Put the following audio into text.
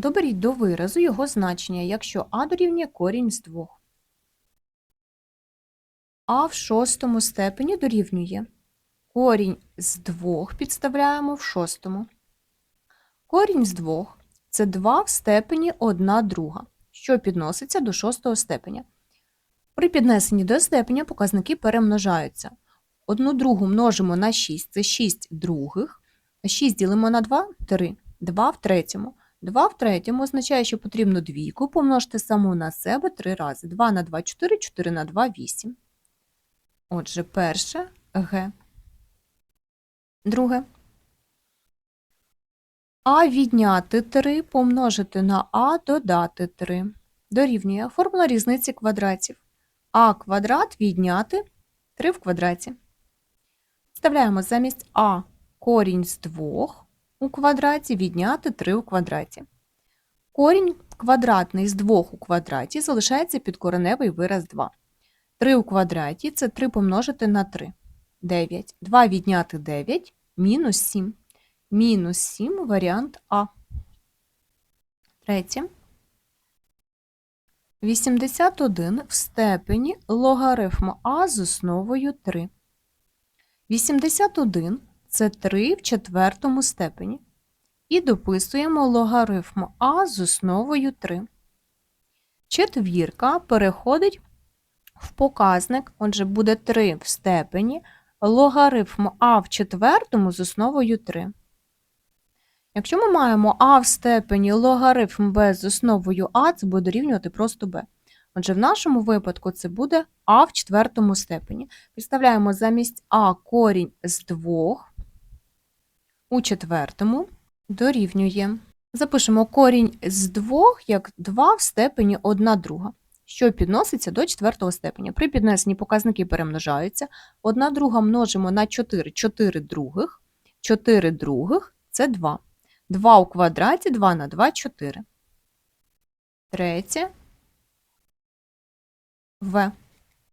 Доберіть до виразу його значення, якщо а дорівнює корінь з двох. А в шостому степені дорівнює корінь з двох підставляємо в шостому. Корінь з двох – це 2 в степені 1 друга, що підноситься до шостого степеня. При піднесенні до степеня показники перемножаються. Одну другу множимо на 6 – це 6 других. 6 ділимо на 2 – 3. 2 в третьому. 2 в третьому означає, що потрібно двійку помножити саму на себе 3 рази. 2 на 2 – 4, 4 на 2 – 8. Отже, перше – Г. Друге. А відняти 3 помножити на А додати 3. Дорівнює формула різниці квадратів. А квадрат відняти 3 в квадраті. Вставляємо замість А корінь з 2 у квадраті відняти 3 у квадраті. Корінь квадратний з 2 у квадраті залишається підкореневий вираз 2. 3 у квадраті – це 3 помножити на 3. 9. 2 відняти 9 – мінус 7. Мінус 7 – варіант А. Третє. 81 в степені логарифму А з основою 3. 81 – це 3 в четвертому степені. І дописуємо логарифм А з основою 3. Четвірка переходить в показник, отже, буде 3 в степені, логарифм А в четвертому з основою 3. Якщо ми маємо А в степені логарифм Б з основою А, це буде дорівнювати просто Б. Отже, в нашому випадку це буде А в четвертому степені. Підставляємо замість А корінь з 2 у четвертому дорівнює. Запишемо корінь з 2 як 2 в степені 1 друга, що підноситься до четвертого степеня. При піднесенні показники перемножаються. 1 друга множимо на 4, 4 других. 4 других – це 2. 2 у квадраті, 2 на 2 – 4. Третє. В.